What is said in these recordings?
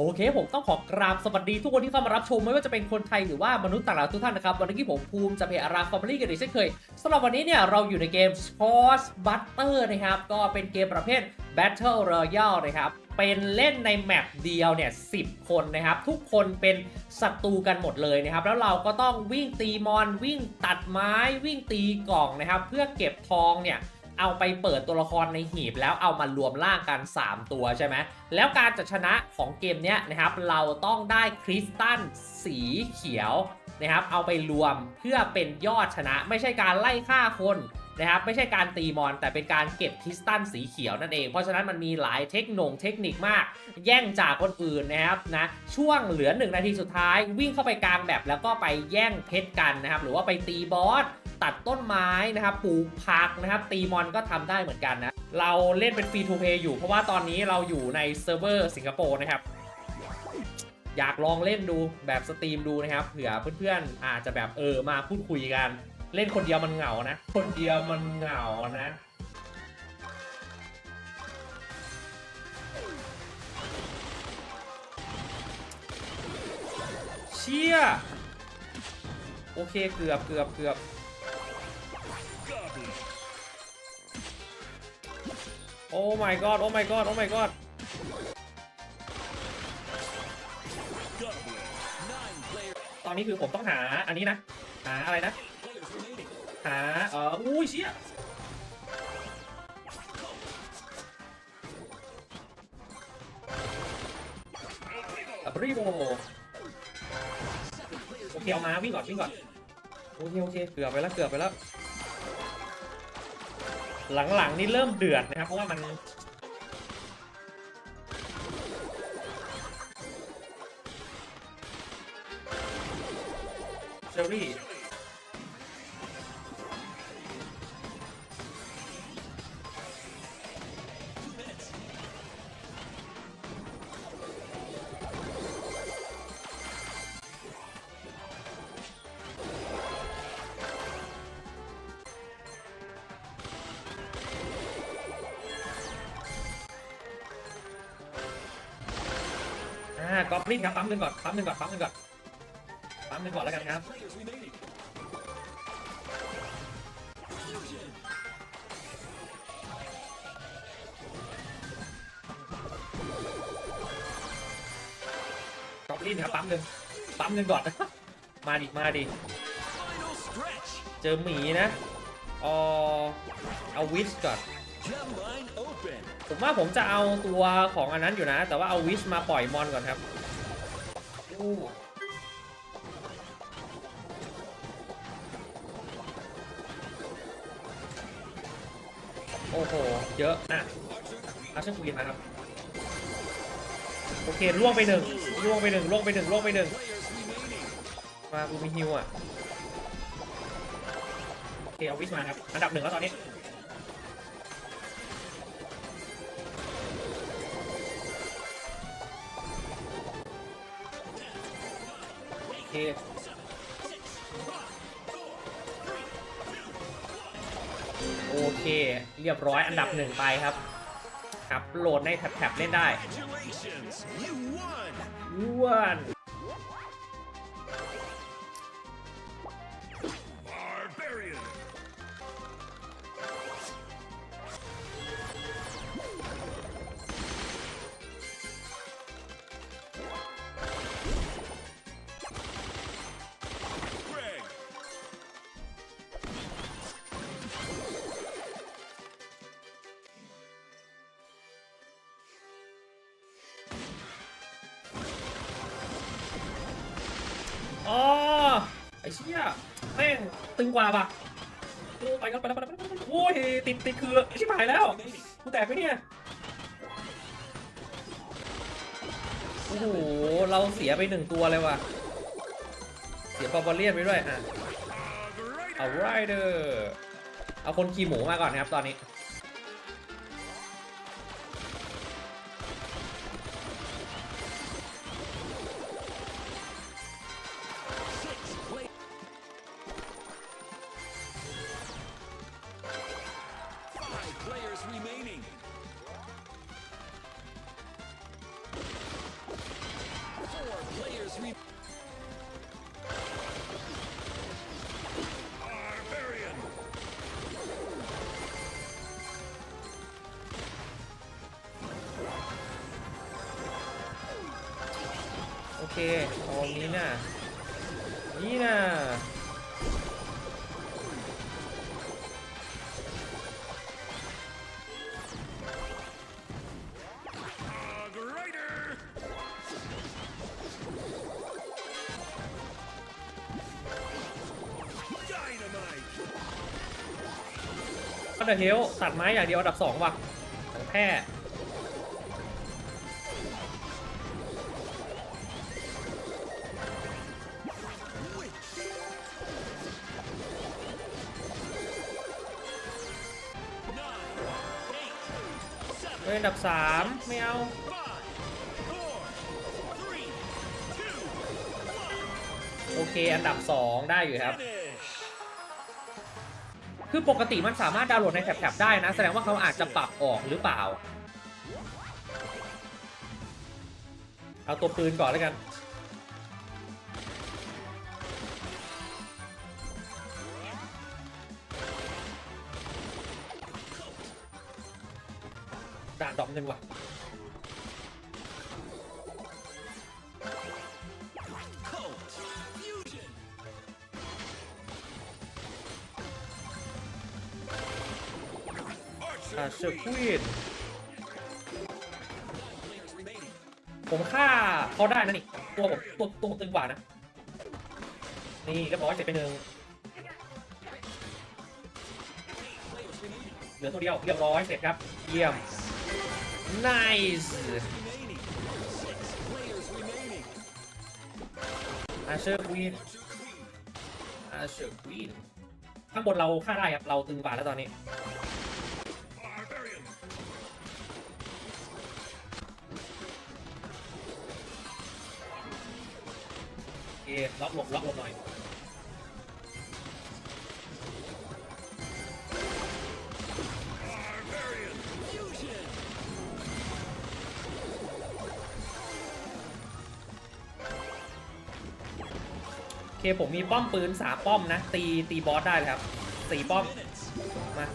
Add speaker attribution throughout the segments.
Speaker 1: โอเคผมต้องขอกราบสวัสดีทุกคนที่เข้ามารับชมไม่ว่าจะเป็นคนไทยหรือว่ามนุษย์ต่างดาวทุกท่านนะครับ วันนี้ผมภูมิจะเพอาราฟอร์มลี่กันอีกเช่นเคยสำหรับวันนี้เนี่ยเราอยู่ในเกม Sports Butter นะครับ ก็เป็นเกมประเภท Battle Royale นะครับเป็นเล่นในแมปเดียวเนี่ย10คนนะครับ ทุกคนเป็นศัตรูกันหมดเลยนะครับ แล้วเราก็ต้องวิ่งตีมอนวิ่งตัดไม้วิ่งตีกล่องนะครับ เพื่อเก็บทองเนี่ย เอาไปเปิดตัวละครในหีบแล้วเอามารวมร่างกัน 3 ตัวใช่ไหมแล้วการจะชนะของเกมนี้นะครับ เราต้องได้คริสตัลสีเขียวนะครับ เอาไปรวมเพื่อเป็นยอดชนะ ไม่ใช่การไล่ฆ่าคนนะครับไม่ใช่การตีมอนแต่เป็นการเก็บคริสตัลสีเขียวนั่นเอง เพราะฉะนั้นมันมีหลายเทคโนงเทคนิคมาก แย่งจากคนอื่นนะครับนะช่วงเหลือ 1 นาทีสุดท้าย วิ่งเข้าไปกลางแบบแล้วก็ไปแย่งเพชรกันนะครับหรือว่าไปตีบอส ตัดต้นไม้นะครับปลูกผักนะครับ ตีมอนก็ทำได้เหมือนกันนะ เราเล่นเป็นฟรีทูเพย์อยู่ เพราะว่าตอนนี้เราอยู่ในเซิร์ฟเวอร์สิงคโปร์นะครับ อยากลองเล่นดูแบบสตรีมดูนะครับเผื่อเพื่อนๆอาจจะแบบเออมาพูดคุยกัน เล่นคนเดียวมันเหงานะ คนเดียวมันเหงานะเชี่ยโอเคเกือบเกือบเกือบ โอ้ my god โอ้ my god โอ้ my god ตอนนี้คือผมต้องหาอันนี้นะ หาอะไรนะ หา เอออุ้ยเชี่ยอับริโบโอเคเอามาวิ่งก่อนวิ่งก่อนโอเคโอเคเกือบไปแล้วเกือบไปแล้ว หลังๆนี่เริ่มเดือดนะครับเพราะว่ามันเชอรี่ กอบลินครับปั๊มหนึ่งก่อนปั๊มหนึ่งก่อนปั๊มหนึ่งก่อนปั๊มหนึ่งก่อนแล้วกันครับกอบลินครับปั๊มหนึ่งปั๊มหนึ่งก่อนมาดิมาดิเจอหมีนะเออเอาวิสก่อนผมว่าผมจะเอาตัวของอันนั้นอยู่นะ แต่ว่าเอาวิชมาปล่อยมอนก่อนครับู้โอ้โห เยอะอะอาชันควีนนะครับ โอเคล่วงไปหนึ่งล่วงไปหนึ่งล่วงไปหนึ่งล่วงไปหนึ่งมาบูมีฮิวอะ โอเคเอาวิชมาครับ อันดับหนึ่งแล้วตอนนี้ โอเคโอเค เรียบร้อยอันดับหนึ่งไปครับครับโหลดในแท็บๆเล่นได้
Speaker 2: Congratulations! You won!
Speaker 1: อ้วน อ๋อไอ้เชี่ยแม่งตึงกว่าปะโอ้ไปกันไปแล้วไปแล้วไปแล้วโอ้ยติดติดคือไอ้ชิบหายแล้วกูแตกไปเนี่ยโอ้โหเราเสียไปหนึ่งตัวเลยว่ะเสียบาบาเลียนไปด้วยอะเอาไรเดอร์เอาคนขี่หมูมาก่อนนะครับตอนนี้ นนี้น่ะนี่น่ะก็เดอะเฮลตัดไม้อย่างเดียวอันดับสองว่ะของแพ้ เฮ้ย
Speaker 2: seven,
Speaker 1: อันดับสามไม่เอาโอเค อันดับสองได้อยู่ครับ คือปกติมันสามารถดาวน์โหลดในแท็บๆได้นะ แสดงว่าเขาอาจจะปรับออกหรือเปล่า เอาตัวปืนก่อนแล้วกัน ด่านดอกหนึ่งว่ะอ่าเซอร์ควีนผมฆ่าเขาได้นะนี่ ตัวผมตัวตัวผมตึงกว่านะ นี่เรียบร้อยเสร็จไปหนึ่งเหลือตัวเดียวเรียบร้อยเสร็จครับ เยี่ยม nice
Speaker 2: Remaining. Six players remaining.
Speaker 1: อาเชอร์ควีน
Speaker 2: Archer Queen.
Speaker 1: อาเชอร์ควีนข้างบนเราฆ่าได้ครับ เราตึงกว่าแล้วตอนนี้ โอเคล็อกหลบล็อกหลบหน่อย ผมมีป้อมปืนสามป้อมนะ ตีตีบอสได้เลยครับสี่ป้อม มา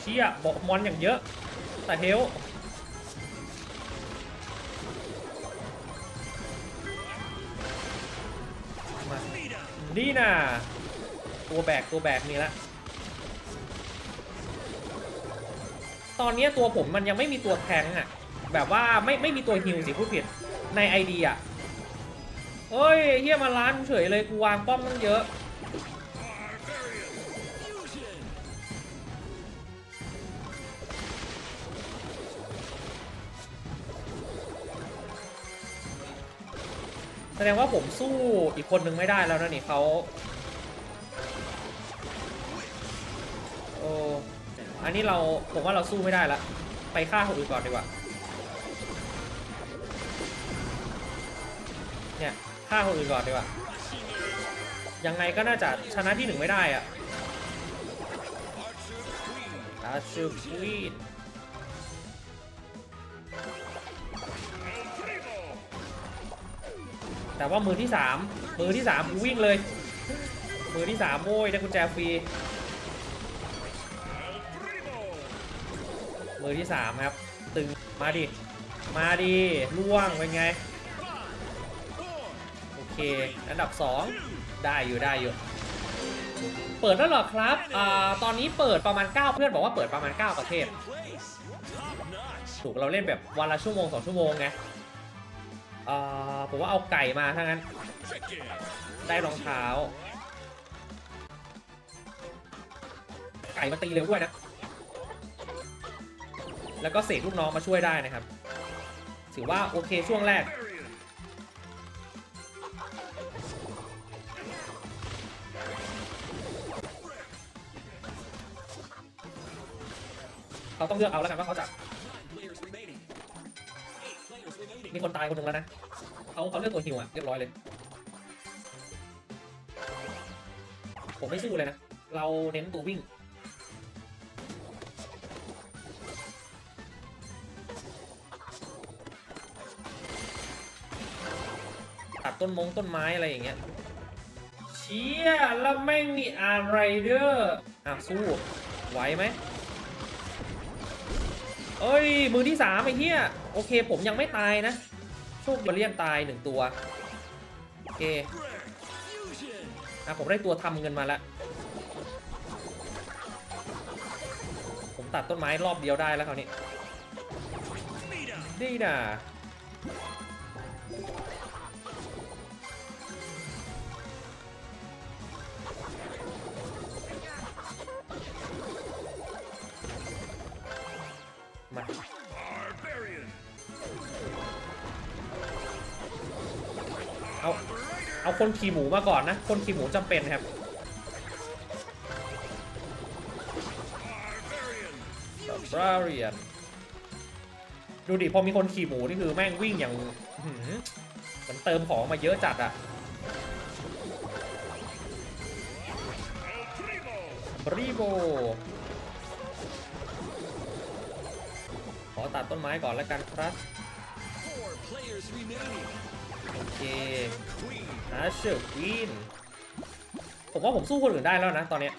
Speaker 1: เชี่ยบอกมอนอย่างเยอะ แต่เฮลมา
Speaker 2: Nita.
Speaker 1: นี่น่ะ ตัวแบกตัวแบกมีละตอนนี้ตัวผมมันยังไม่มีตัวแทงอะแบบว่าไม่ไม่มีตัวฮิวสิพูดผิดในไอเดีย เฮ้ยเฮียมาล้านเฉยเลยกูวางป้อมตั้งเยอะ แสดงว่าผมสู้อีกคนนึงไม่ได้แล้วนะนี่เขาโอ้อันนี้เราผมว่าเราสู้ไม่ได้ละ ไปฆ่าคนอื่นก่อนดีกว่า เนี่ยฆ่าคนอื่นก่อนดีกว่า ยังไงก็น่าจะชนะที่หนึ่งไม่ได้อะ
Speaker 2: Archer Queen.
Speaker 1: อาชูควีนแต่ว่ามือที่สามมือที่สามวิ่งเลย มือที่สามโอ้ยได้กุญแจฟรี มือที่สามครับ ตึง มาดิ มาดิล่วงเป็นไง อเคอันดับ 2 ได้อยู่ได้อยู่ เปิดแล้วเหรอครับอ่าตอนนี้เปิดประมาณ 9 เพื่อนบอกว่าเปิดประมาณ 9 ประเทศ ถูกเราเล่นแบบวันละชั่วโมงสองชั่วโมงไงอ่าผมว่าเอาไก่มาถ้างั้น ได้รองเท้า ไก่มาตีเร็วด้วยนะ แล้วก็เสกลูกน้องมาช่วยได้นะครับ ถือว่าโอเคช่วงแรก เขาต้องเลือกเอาแล้วกันว่าเขาจะมีคนตายคนหนึ่งแล้วนะเขาเขาเลือกตัวฮิวอะเรียบร้อยเลย ผมไม่สู้เลยนะ เราเน้นตัววิ่งต้นมงต้นไม้อะไรอย่างเงี้ย เชี่ยแล้วแม่งมีอะไรเด้ออะสู้ ไหวไหม เอ้ย มือที่สามไอ้เหี้ยโอเค ผมยังไม่ตายนะ โชคดีเลียนตายหนึ่งตัว โอเคอะผมได้ตัวทำเงินมาแล้วผมตัดต้นไม้รอบเดียวได้แล้วคราวนี้นี่นะ เอาคนขี่หมูมาก่อนนะ คนขี่หมูจำเป็นครับ
Speaker 2: Barbarian.
Speaker 1: บราเรียนดูดิพอมีคนขี่หมูนี่คือแม่งวิ่งอย่างเหมือนเติมของมาเยอะจัดอะบรีโบขอตัดต้นไม้ก่อนแล้วกันครับโอเค อาเชอร์ควีนผมว่าผมสู้คนอื่นได้แล้วนะตอนเนี้ย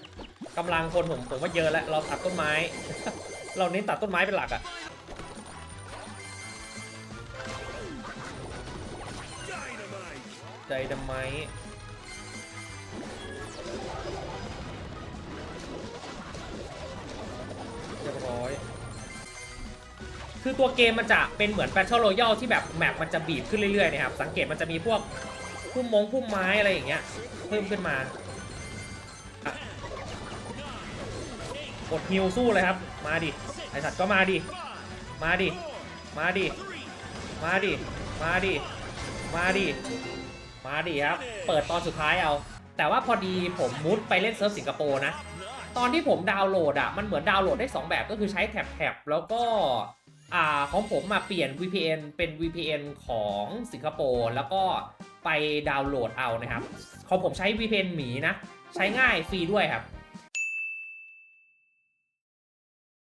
Speaker 1: กำลังคนผมผมว่าเยอะแล้วเราตัดต้นไม้ เราเน้นตัดต้นไม้เป็นหลักอะใจดำไมเรียบร้อย คือตัวเกมมันจะเป็นเหมือน Battle Royale ที่แบบแมปมันจะบีบขึ้นเรื่อยๆนะครับ สังเกตมันจะมีพวก พุ่มมงพุ่มไม้อะไรอย่างเงี้ย เพิ่มขึ้นมาอะกดฮิวสู้เลยครับ มาดิ ไอสัตว์ก็มาดิ มาดิ มาดิ มาดิ มาดิ มาดิ มาดิครับ เปิดตอนสุดท้ายเอา แต่ว่าพอดีผมมุดไปเล่นเซิร์ฟสิงคโปร์นะ ตอนที่ผมดาวน์โหลดอะ มันเหมือนดาวน์โหลดได้ 2 แบบก็คือใช้แท็บๆแล้วก็อ่าของผมมาเปลี่ยน VPN เป็น VPN ของสิงคโปร์แล้วก็ ไปดาวน์โหลดเอานะครับของผมใช้ VPN หมีนะ ใช้ง่ายฟรีด้วยครับ